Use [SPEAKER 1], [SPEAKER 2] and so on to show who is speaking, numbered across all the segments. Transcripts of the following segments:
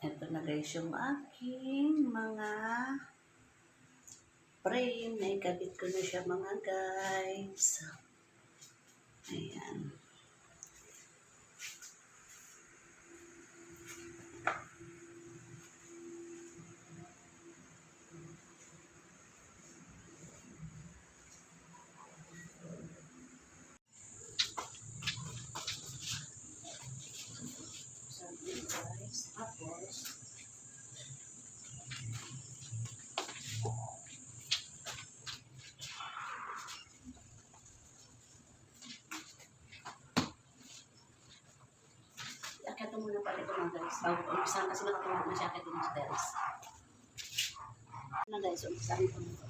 [SPEAKER 1] Ito na guys yung aking mga frame. Naikabit ko na siya mga guys. Ayan. Tapos Akit mo muna pala ito mga guys. Bago ko umpisahan kasi nakatulog na siya akit yung stairs. Na guys, umpisahan ko na. Ito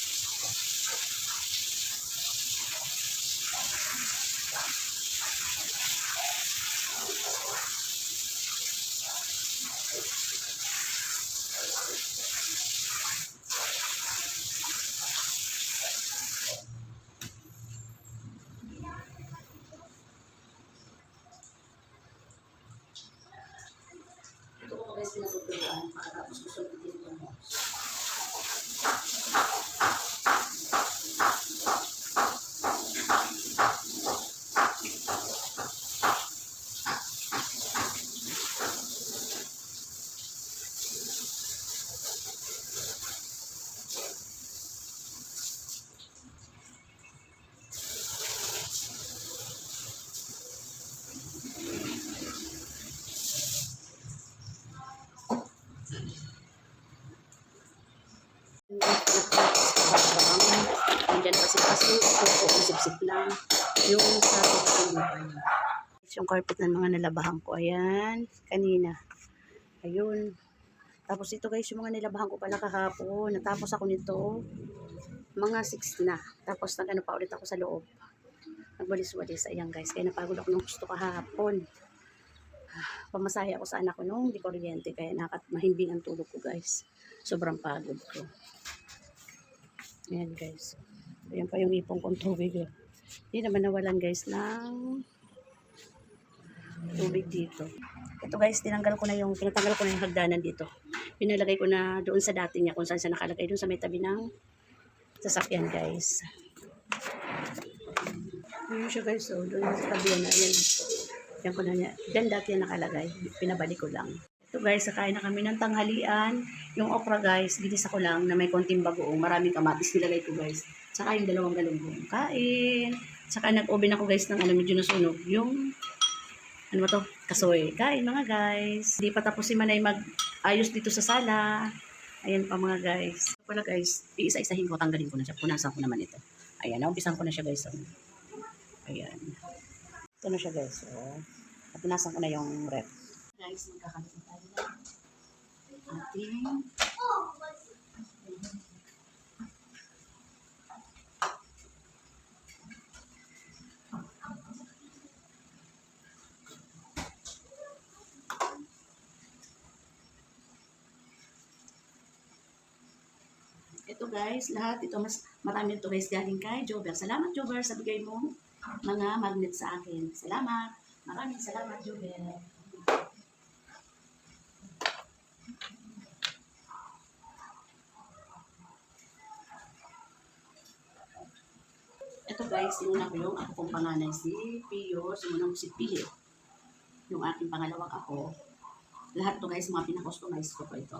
[SPEAKER 1] Nandiyan kasi kasi ito ang sipsip lang. Yung sa pagkakulipan. Yung carpet ng mga nalabahan ko. Ayan. Kanina. Ayun. Tapos ito guys, yung mga nilabahan ko pala kahapon. Natapos ako nito. Mga 6 na. Tapos nag ano pa ulit ako sa loob. Nagwalis-walis. Ayan guys. Kaya napagod ako ng gusto kahapon. Ah, Pamasahe ako sa anak ko nung di kuryente. Kaya nakat mahimbing ang tulog ko guys. Sobrang pagod ko. Ayan guys. Ayan pa yung ipong kong tubig. oh. Hindi naman nawalan guys ng tubig dito. Ito guys, tinanggal ko na yung, pinatanggal ko na yung hagdanan dito. Pinalagay ko na doon sa dati niya kung saan siya nakalagay. Doon sa may tabi ng sasakyan guys. Ayan siya guys. Oh, doon sa tabi yan. Ayan. Yan ko na niya. Diyan dati yan nakalagay. Pinabalik ko lang. Ito guys, sakain na kami ng tanghalian. Yung okra guys, ginisa ko lang na may konting bagoong. Maraming kamatis nilagay ko guys. Saka yung dalawang galunggong. Kain. Saka nag-oven ako guys ng ano medyo nasunog. Yung ano ba to? Kasoy. Kain mga guys. Hindi pa tapos si Manay mag-ayos dito sa sala. Ayan pa mga guys. Ito pala guys, iisa-isahin ko, tanggalin ko na siya. Punasan ko naman ito. Ayan, naumpisan ko na siya guys. oh. Ayan. Ito na siya guys. Oh. At punasan ko na yung rep. Guys, magkakalit ating Ito guys, lahat ito mas marami ito guys galing kay Jover. Salamat Jover sa bigay mong mga magnet sa akin. Salamat. Maraming salamat Jover. Ito guys, sinuna ko yung ako kong panganay si Pio, sinuna ko si Pio. Yung aking pangalawang ako. Lahat to guys, mga pinakustomize ko po ito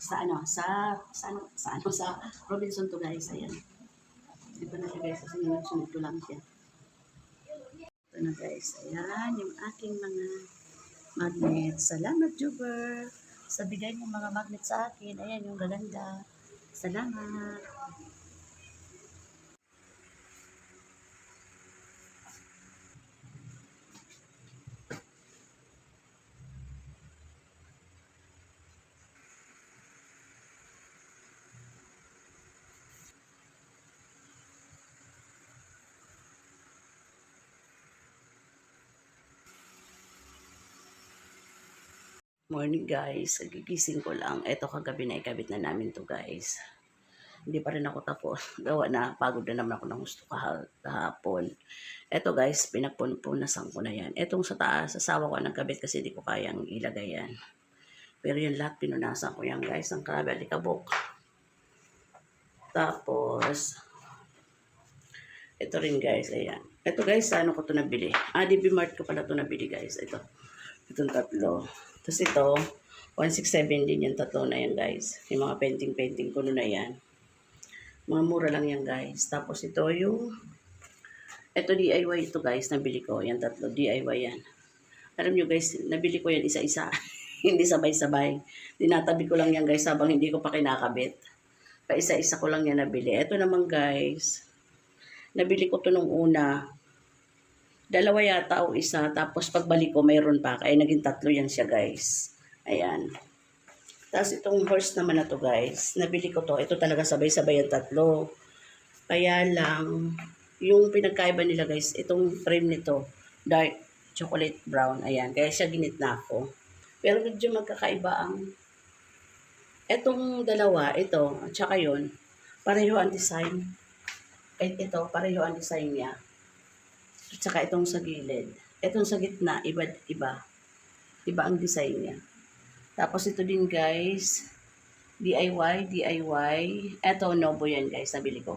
[SPEAKER 1] sa ano, sa, sa ano, sa ano, sa Robinson to guys, ayan. Ito na siya guys, kasi sunod ko lang siya. Ito na guys, ayan, yung aking mga magnet. Salamat, Juber. Sa bigay mo mga magnet sa akin, ayan, yung gaganda. Salamat. Morning guys, gigising ko lang. Eto kagabi na ikabit na namin to guys. Hindi pa rin ako tapos. Gawa na, pagod na naman ako ng gusto kaha- kahapon. Eto guys, pinagpunpunasan ko na yan. Etong sa taas, sasawa ko ng kabit kasi hindi ko kayang ilagay yan. Pero yung lahat pinunasan ko yan guys, ang grabe alikabok. Tapos, ito rin guys, ayan. Ito guys, ano ko to nabili? Ah, DB Mart ko pala to nabili guys. Ito. Itong tatlo. Tapos ito, 167 din yung tatlo na yan guys. Yung mga painting-painting ko na yan. Mga mura lang yan guys. Tapos ito yung, ito DIY ito guys, nabili ko. Yan tatlo, DIY yan. Alam nyo guys, nabili ko yan isa-isa. hindi sabay-sabay. Dinatabi ko lang yan guys habang hindi ko pa kinakabit. Pa isa-isa ko lang yan nabili. Ito naman guys, nabili ko to nung una. Dalawa yata o isa. Tapos pagbalik ko, mayroon pa. Kaya naging tatlo yan siya, guys. Ayan. Tapos itong horse naman na to, guys. Nabili ko to. Ito talaga sabay-sabay yung tatlo. Kaya lang, yung pinagkaiba nila, guys, itong frame nito, dark chocolate brown. Ayan. Kaya siya ginitna ko. Pero medyo magkakaiba ang etong dalawa, ito, at saka yun, pareho ang design. Kahit ito, pareho ang design niya. At saka itong sa gilid. Itong sa gitna, iba, iba. Ang design niya. Tapos ito din guys, DIY, DIY. Ito, Nobo yan guys, nabili ko.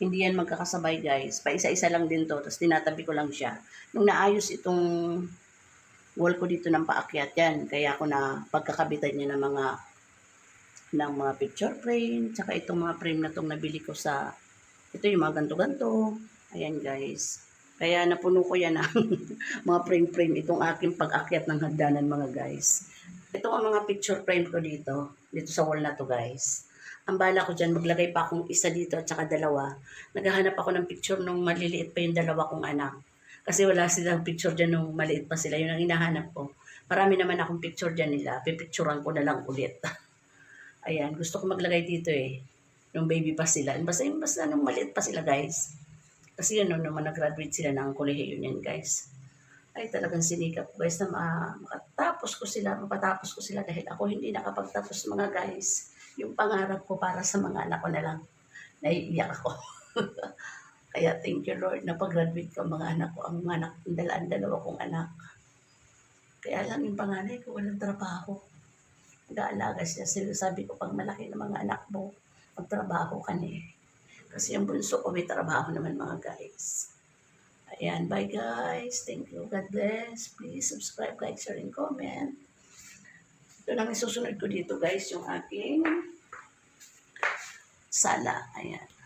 [SPEAKER 1] Hindi yan magkakasabay guys. Pa isa-isa lang din to. Tapos tinatabi ko lang siya. Nung naayos itong wall ko dito ng paakyat yan. Kaya ako na pagkakabitan niya ng mga ng mga picture frame. Tsaka itong mga frame na itong nabili ko sa ito yung mga ganto-ganto. Ayan guys. Kaya napuno ko yan ng mga frame-frame itong aking pag-akyat ng hagdanan mga guys. Ito ang mga picture frame ko dito. Dito sa wall na to guys. Ang bala ko dyan, maglagay pa akong isa dito at saka dalawa. Naghahanap ako ng picture nung maliliit pa yung dalawa kong anak. Kasi wala silang picture dyan nung maliit pa sila. Yun ang hinahanap ko. Marami naman akong picture dyan nila. Pipicturean ko na lang ulit. Ayan, gusto ko maglagay dito eh. Nung baby pa sila. Basta yung basta nung maliit pa sila guys. Kasi yun, nung naman nag-graduate sila ng kolehiyo yun guys. Ay talagang sinikap guys na ma- makatapos ko sila, mapatapos ko sila dahil ako hindi nakapagtapos mga guys. Yung pangarap ko para sa mga anak ko na lang. Naiiyak ako. Kaya thank you Lord na pag-graduate ko mga anak ko. Ang mga anak, ang dalaan dalawa kong anak. Kaya lang yung panganay ko walang trabaho. Nag-aalaga siya. Sabi ko pag malaki na mga anak mo, magtrabaho ka na eh. Kasi yung bunso ko may trabaho naman mga guys. Ayan, bye guys. Thank you. God bless. Please subscribe, like, share, and comment. Ito lang isusunod ko dito guys, yung aking sala. Ayan.